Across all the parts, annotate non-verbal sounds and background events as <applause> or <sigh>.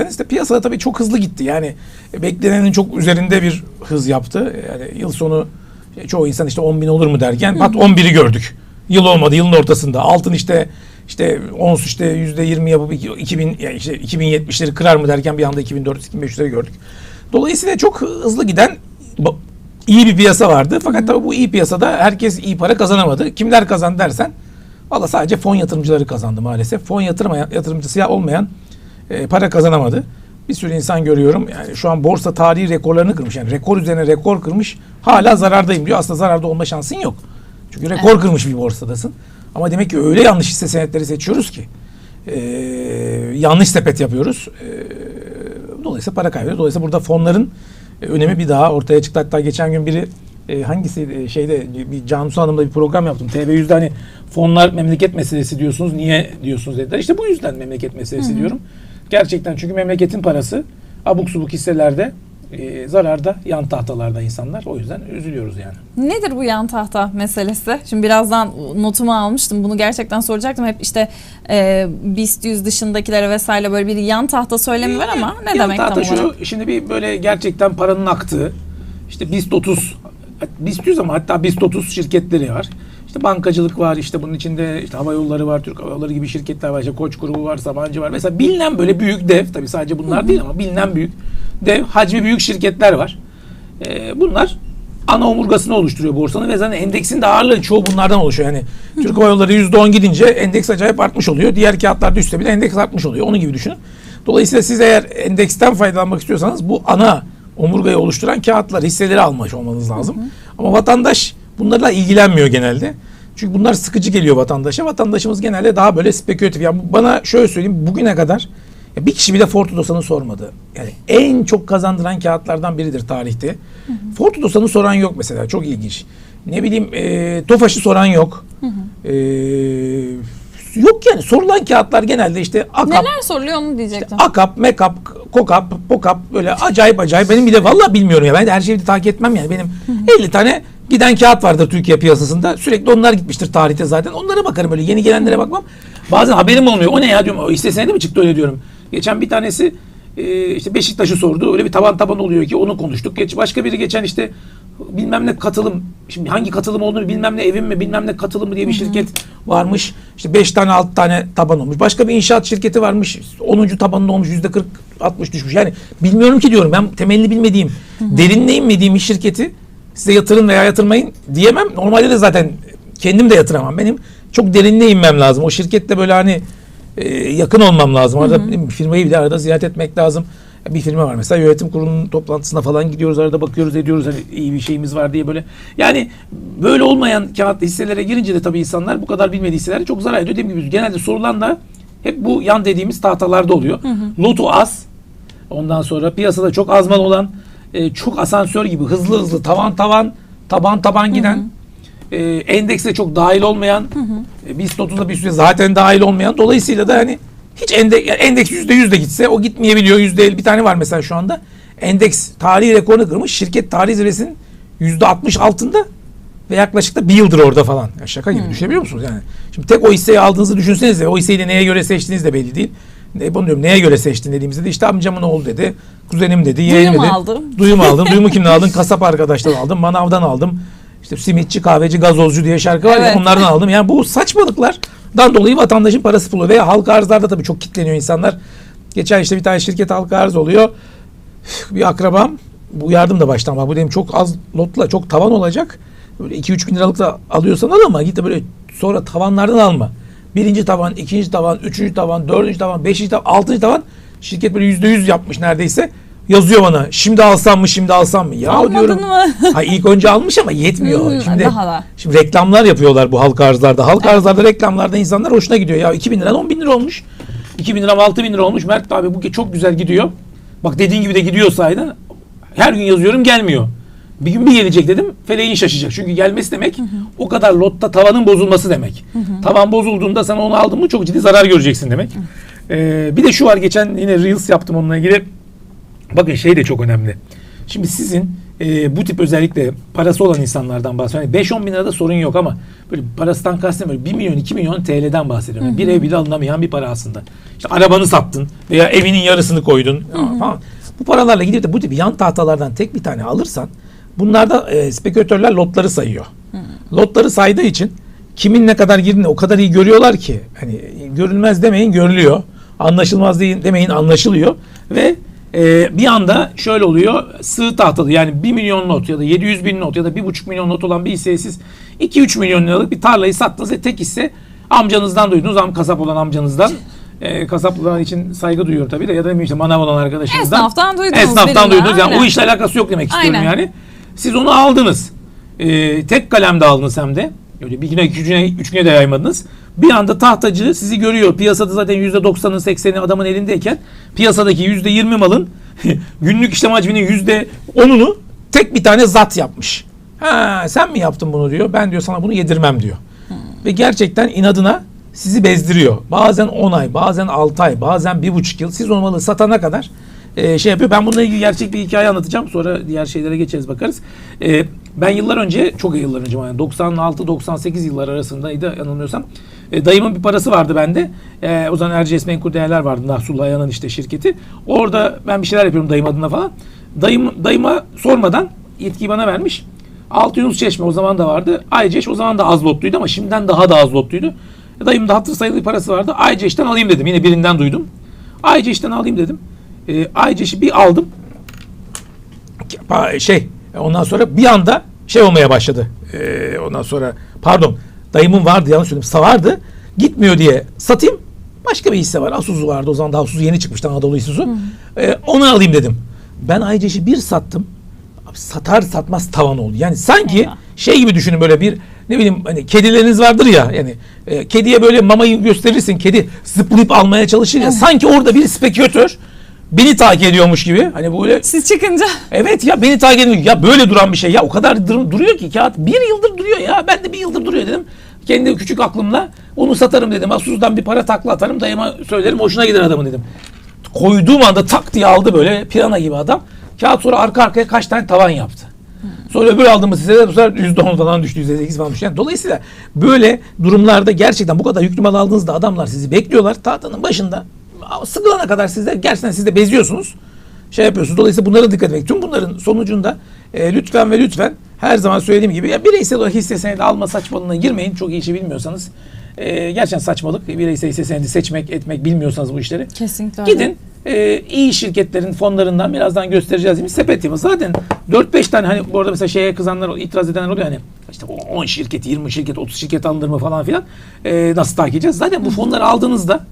Yani işte piyasada tabii çok hızlı gitti. Yani beklenenin çok üzerinde bir hız yaptı. Yani yıl sonu işte çoğu insan işte 10 bin olur mu derken pat 11'i gördük. Yıl olmadı yılın ortasında. Altın işte işte ons işte yüzde 20 yapıp iki- 2000 yani işte 2070'leri kırar mı derken bir anda 2400-2500'leri gördük. Dolayısıyla çok hızlı giden iyi bir piyasa vardı. Fakat tabii bu iyi piyasada herkes iyi para kazanamadı. Kimler kazandı dersen valla sadece fon yatırımcıları kazandı maalesef. Fon yatırmayan, yatırımcısı olmayan e, para kazanamadı. Bir sürü insan görüyorum. Yani şu an borsa tarihi rekorlarını kırmış. Yani rekor üzerine rekor kırmış. Hala zarardayım diyor. Aslında zararda olma şansın yok. Çünkü rekor kırmış bir borsadasın. Ama demek ki öyle yanlış hisse senetleri seçiyoruz ki. e, yanlış sepet yapıyoruz. E, dolayısıyla para kaybediyoruz. Dolayısıyla burada fonların e, önemi bir daha ortaya çıktı. Hatta geçen gün biri e, hangisiydi şeyde bir Cansu Hanım'la bir program yaptım. TV100'de hani fonlar memleket meselesi diyorsunuz. Niye diyorsunuz dediler. İşte bu yüzden memleket meselesi diyorum. Gerçekten çünkü memleketin parası abuk subuk hisselerde e, zararda yan tahtalarda insanlar. O yüzden üzülüyoruz yani. Nedir bu yan tahta meselesi? Şimdi birazdan notumu almıştım. Bunu gerçekten soracaktım. Hep işte e, BIST 100 dışındakilere vesaire böyle bir yan tahta söylemi var ama ne Yan demek tam tahta olarak? şu, şimdi bir böyle gerçekten paranın aktığı işte BIST 30 BIST 100 ama hatta BIST 30 şirketleri var. İşte bankacılık var, işte bunun içinde işte hava yolları var, Türk Hava Yolları gibi şirketler var, işte Koç grubu var, Sabancı var. Mesela bilinen böyle büyük dev, tabii sadece bunlar değil ama bilinen büyük dev, hacmi büyük şirketler var. Ee, bunlar ana omurgasını oluşturuyor borsanın ve zaten endeksin de ağırlığı çoğu bunlardan oluşuyor. Yani Türk Hava Yolları %10 gidince endeks acayip artmış oluyor. Diğer kağıtlar düşse bile endeks artmış oluyor. Onun gibi düşünün. Dolayısıyla siz eğer endeksten faydalanmak istiyorsanız bu ana omurgayı oluşturan kağıtlar, hisseleri almış olmanız lazım. Ama vatandaş bunlarla ilgilenmiyor genelde. Çünkü bunlar sıkıcı geliyor vatandaşa. Vatandaşımız genelde daha böyle spekülatif. Yani bana şöyle söyleyeyim bugüne kadar ya bir kişi bile Fortudosa'nı sormadı. Yani en çok kazandıran kağıtlardan biridir tarihte. Fortudosa'nı soran yok mesela. Çok ilginç. Ne bileyim e, Tofaş'ı soran yok. E, yok yani sorulan kağıtlar genelde işte Akap, Neler soruluyor onu diyecektim. Akap, Mekap, Kokap, Pokap böyle acayip acayip. Benim bir de vallahi bilmiyorum ya. Ben de her şeyi de takip etmem yani. Benim 50 tane giden kağıt vardır Türkiye piyasasında. Sürekli onlar gitmiştir tarihte zaten. Onlara bakarım böyle. Yeni gelenlere bakmam. Bazen haberim olmuyor. O ne ya diyorum. O hisse senedi mi çıktı öyle diyorum. Geçen bir tanesi e, işte Beşiktaş'ı sordu. Öyle bir taban taban oluyor ki onu konuştuk. Geç, başka biri geçen işte bilmem ne katılım şimdi hangi katılım olduğunu bilmem ne evim mi bilmem ne katılım mı diye bir şirket varmış. İşte 5 tane 6 tane taban olmuş. Başka bir inşaat şirketi varmış. 10. tabanında olmuş. yüzde 40 60 düşmüş. Yani bilmiyorum ki diyorum. Ben temelini bilmediğim, derinine inmediğim bir şirketi size yatırın veya yatırmayın diyemem. Normalde de zaten kendim de yatıramam. Benim çok derinine inmem lazım. O şirkette böyle hani e, yakın olmam lazım. Arada bir firmayı bile arada ziyaret etmek lazım. Bir firma var mesela yönetim kurulunun toplantısına falan gidiyoruz arada bakıyoruz ediyoruz hani iyi bir şeyimiz var diye böyle. Yani böyle olmayan kağıt hisselere girince de tabii insanlar bu kadar bilmediği hisselerde çok zarar ediyor. Dediğim gibi genelde sorulan da hep bu yan dediğimiz tahtalarda oluyor. Loto az. Ondan sonra piyasada çok az mal olan e, çok asansör gibi hızlı hızlı tavan tavan taban taban giden e, endekse çok dahil olmayan e, BIST 30'da bir süre zaten dahil olmayan dolayısıyla da hani hiç endeks, yani endeks %100 de gitse o gitmeyebiliyor. %50 bir tane var mesela şu anda. Endeks tarihi rekorunu kırmış. Şirket tarihi zirvesinin %60 altında ve yaklaşık da bir yıldır orada falan. Ya şaka gibi düşünebiliyor musunuz yani? Şimdi tek o hisseyi aldığınızı düşünsenize. O hisseyi de neye göre seçtiğiniz de belli değil. Ne, bunu diyorum neye göre seçtin dediğimizde de işte amcamın oğlu dedi. Kuzenim dedi. yeğenim Duyum dedi. aldım. Duyum aldım. Duyumu <laughs> kimden aldın? Kasap arkadaştan aldım. Manavdan aldım. İşte simitçi, kahveci, gazozcu diye şarkı var ya Evet. onlardan <laughs> aldım. Yani bu saçmalıklardan dolayı vatandaşın parası pulu veya halka arzlarda tabii çok kitleniyor insanlar. Geçen işte bir tane şirket halka arz oluyor. Bir akrabam bu yardım da baştan var. Bu dedim çok az lotla çok tavan olacak. Böyle 2-3 bin liralık da alıyorsan al ama git de böyle sonra tavanlardan alma. Birinci tavan, ikinci tavan, üçüncü tavan, dördüncü tavan, beşinci tavan, altıncı tavan. Şirket böyle yüzde yüz yapmış neredeyse. Yazıyor bana şimdi alsam mı şimdi alsam mı? Ya Almadın diyorum. mı? <laughs> ha ilk önce almış ama yetmiyor. Hmm, şimdi daha da. Şimdi reklamlar yapıyorlar bu halka arzlarda. Halka arzlarda reklamlarda insanlar hoşuna gidiyor. Ya 2000 lira 10 bin lira olmuş. 2000 lira 6 bin lira olmuş. Mert abi bu çok güzel gidiyor. Bak dediğin gibi de gidiyorsaydı her gün yazıyorum gelmiyor. Bir gün bir gelecek dedim feleğin şaşacak. Çünkü gelmesi demek o kadar lotta tavanın bozulması demek. Tavan bozulduğunda sen onu aldın mı çok ciddi zarar göreceksin demek. Ee, bir de şu var geçen yine Reels yaptım onunla ilgili. Bakın şey de çok önemli. Şimdi sizin e, bu tip özellikle parası olan insanlardan bahsediyorum. Yani 5-10 bin lirada sorun yok ama böyle parasından kastım böyle 1 milyon 2 milyon TL'den bahsediyorum. Yani bir ev bile alınamayan bir para aslında. İşte arabanı sattın veya evinin yarısını koydun falan. Bu paralarla gidip de bu tip yan tahtalardan tek bir tane alırsan bunlarda e, spekülatörler lotları sayıyor. Lotları saydığı için kimin ne kadar girdiğini o kadar iyi görüyorlar ki hani görülmez demeyin görülüyor. Anlaşılmaz demeyin anlaşılıyor ve e, bir anda şöyle oluyor sığ tahtalı yani 1 milyon not ya da 700 bin not ya da 1,5 milyon not olan bir hisseye siz 2-3 milyon liralık bir tarlayı sattınız ve tek hisse amcanızdan duydunuz ama kasap olan amcanızdan e, kasaplar için saygı duyuyor tabii de ya da işte manav olan arkadaşınızdan. Esnaftan duydunuz Esnaftan duydunuz yani o aynen. işle alakası yok demek istiyorum Aynen. yani. Siz onu aldınız. E, tek kalemde aldınız hem de. Öyle bir güne, iki güne, üç güne de yaymadınız. Bir anda tahtacı sizi görüyor. Piyasada zaten %90'ı 80'i adamın elindeyken piyasadaki %20 malın <laughs> günlük işlem hacminin %10'unu tek bir tane zat yapmış. Ha, sen mi yaptın bunu diyor. Ben diyor sana bunu yedirmem diyor. Ve gerçekten inadına sizi bezdiriyor. Bazen 10 ay, bazen 6 ay, bazen 1,5 yıl. Siz o malı satana kadar e, şey yapıyor. Ben bununla ilgili gerçek bir hikaye anlatacağım. Sonra diğer şeylere geçeriz bakarız. E, ben yıllar önce, çok yıllar önce yani 96-98 yıllar arasındaydı yanılmıyorsam. E, dayımın bir parası vardı bende. E, o zaman Erciyes Menkul Değerler vardı. Nahsullah Ayan'ın işte şirketi. Orada ben bir şeyler yapıyorum dayım adına falan. Dayım, dayıma sormadan yetkiyi bana vermiş. Altı Yunus Çeşme o zaman da vardı. Ayceş o zaman da az lotluydu ama şimdiden daha da az lotluydu. Dayım da hatır sayılı parası vardı. Ayceş'ten alayım dedim. Yine birinden duydum. Ayceş'ten alayım dedim. E, Ayceş'i bir aldım. Şey ondan sonra bir anda şey olmaya başladı. E, ondan sonra pardon dayımın vardı yanlış söyledim. Sa vardı. Gitmiyor diye satayım. Başka bir hisse var. Asuzu vardı. O zaman daha Asuzu yeni çıkmıştı Anadolu Isuzu. E, onu alayım dedim. Ben Ayceş'i bir sattım. Abi satar satmaz tavan oldu. Yani sanki Eyvah. şey gibi düşünün böyle bir ne bileyim hani kedileriniz vardır ya yani e, kediye böyle mamayı gösterirsin kedi zıplayıp almaya çalışır ya sanki orada bir spekülatör beni takip ediyormuş gibi. Hani böyle Siz çıkınca. Evet ya beni takip ediyor. Ya böyle duran bir şey ya. O kadar dur- duruyor ki kağıt. Bir yıldır duruyor ya. Ben de bir yıldır duruyor dedim. Kendi küçük aklımla onu satarım dedim. Asus'dan bir para takla atarım dayıma söylerim hoşuna gider adamın dedim. Koyduğum anda tak diye aldı böyle pirana gibi adam. Kağıt sonra arka arkaya kaç tane tavan yaptı. Sonra öbür aldığımız hisseler bu sefer %10 falan düştü, %8 falan düştü. Yani dolayısıyla böyle durumlarda gerçekten bu kadar yüklü mal aldığınızda adamlar sizi bekliyorlar. Tahtanın başında sıkılana kadar sizler gerçekten siz de beziyorsunuz. Şey yapıyorsunuz. Dolayısıyla bunlara dikkat etmek. Tüm bunların sonucunda e, lütfen ve lütfen her zaman söylediğim gibi ya bireysel olarak hisse senedi alma saçmalığına girmeyin. Çok iyi işi bilmiyorsanız. E, gerçekten saçmalık. Bireysel hisse senedi seçmek, etmek bilmiyorsanız bu işleri. kesinlikle öyle. Gidin e, iyi şirketlerin fonlarından birazdan göstereceğiz gibi sepet yapın. Zaten 4-5 tane hani bu arada mesela şeye kızanlar, itiraz edenler oluyor hani işte o 10 şirket, 20 şirket, 30 şirket alınır mı falan filan e, nasıl takip edeceğiz? Zaten bu fonları aldığınızda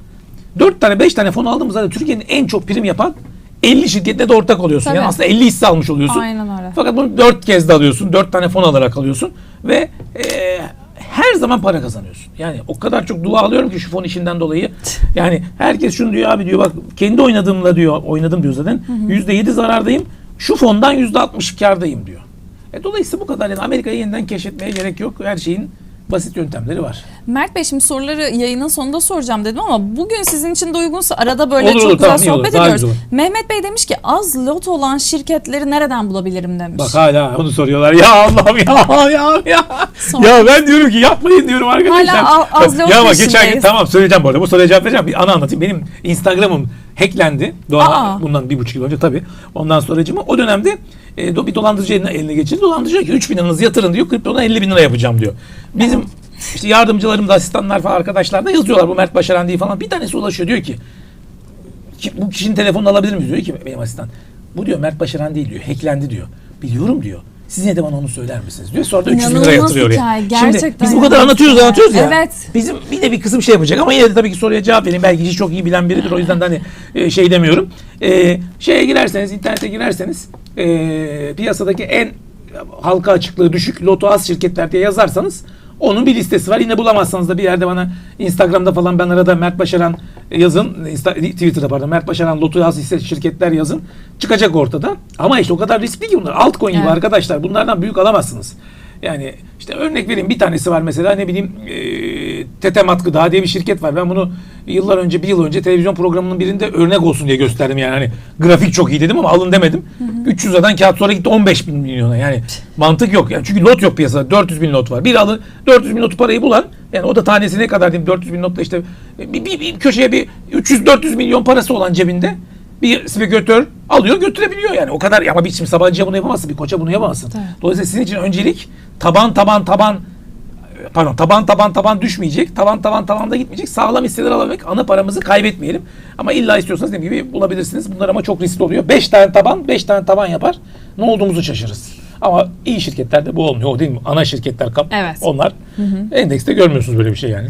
4 tane 5 tane fon aldığımızda zaten Türkiye'nin en çok prim yapan 50 şirketle de ortak oluyorsun. Tabii. Yani aslında 50 hisse almış oluyorsun. Aynen öyle. Fakat bunu 4 kez de alıyorsun. 4 tane fon alarak alıyorsun ve e, her zaman para kazanıyorsun. Yani o kadar çok dua alıyorum ki şu fon işinden dolayı. <laughs> Yani herkes şunu diyor abi diyor bak kendi oynadığımla diyor oynadım diyor zaten. %7 zarardayım. Şu fondan %60 kardayım diyor. E, dolayısıyla bu kadar yani Amerika'yı yeniden keşfetmeye gerek yok. Her şeyin basit yöntemleri var. Mert Bey şimdi soruları yayının sonunda soracağım dedim ama bugün sizin için de uygunsa arada böyle Olur, çok olur, güzel tamam, olur, sohbet daha ediyoruz. güzel olur. Mehmet Bey demiş ki az lot olan şirketleri nereden bulabilirim demiş. Bak hala onu soruyorlar. Ya Allah'ım ya ya ya. Son- Ya ben diyorum ki yapmayın diyorum arkadaşlar. Hala az ya yok bak geçen gün tamam söyleyeceğim bu arada. Bu soruya cevap vereceğim. Bir ana anlatayım. Benim Instagram'ım hacklendi. Doğa, Aa. bundan bir buçuk yıl önce tabii. Ondan sonracığıma o dönemde e, do- bir dolandırıcı eline, eline geçirdi. Dolandırıcı diyor ki 3 bin liranızı yatırın diyor. Kriptodan 50 bin lira yapacağım diyor. Bizim işte yardımcılarım da asistanlar falan arkadaşlar da yazıyorlar bu Mert Başaran değil falan. Bir tanesi ulaşıyor diyor ki ki, bu kişinin telefonunu alabilir miyiz diyor ki benim asistan. Bu diyor Mert Başaran değil diyor. Hacklendi diyor. Biliyorum diyor. Siz de bana onu söyler misiniz diyor. Sonra da 300 bin lira yatırıyor hikaye, oraya. Şimdi biz bu kadar anlatıyoruz anlatıyoruz ya. Evet. Bizim bir de bir kısım şey yapacak ama yine de tabii ki soruya cevap vereyim. Belki işi çok iyi bilen biridir. O yüzden de hani e, şey demiyorum. E, şeye girerseniz, internete girerseniz e, piyasadaki en halka açıklığı düşük loto az şirketler diye yazarsanız onun bir listesi var. Yine bulamazsanız da bir yerde bana Instagram'da falan ben arada Mert Başaran yazın. Insta- Twitter'da pardon. Mert Başaran Loto az hisse şirketler yazın. Çıkacak ortada. Ama işte o kadar riskli ki bunlar. Altcoin gibi Evet. arkadaşlar. Bunlardan büyük alamazsınız. Yani işte örnek vereyim bir tanesi var mesela ne bileyim e, Tetemat Gıda diye bir şirket var. Ben bunu yıllar önce, bir yıl önce televizyon programının birinde örnek olsun diye gösterdim yani. Hani grafik çok iyi dedim ama alın demedim. 300 liradan kağıt sonra gitti 15 bin milyona. Yani mantık yok. Yani çünkü lot yok piyasada. 400 bin lot var. Bir alın 400 bin notu parayı bulan yani o da tanesi ne kadar diyeyim 400 bin notla işte bir, bir, bir köşeye bir 300-400 milyon parası olan cebinde bir spekülatör alıyor götürebiliyor yani. O kadar ama bir şimdi Sabancı'ya bunu yapamazsın. Bir koça bunu yapamazsın. Tabii. Dolayısıyla sizin için öncelik taban taban taban pardon taban taban taban düşmeyecek. Taban taban taban da gitmeyecek. Sağlam hisseler alarak ana paramızı kaybetmeyelim. Ama illa istiyorsanız dediğim gibi bulabilirsiniz. Bunlar ama çok riskli oluyor. 5 tane taban 5 tane taban yapar. Ne olduğumuzu şaşırırız. Ama iyi şirketlerde bu olmuyor. O değil mi? Ana şirketler kap. Evet. Onlar endekste görmüyorsunuz böyle bir şey yani.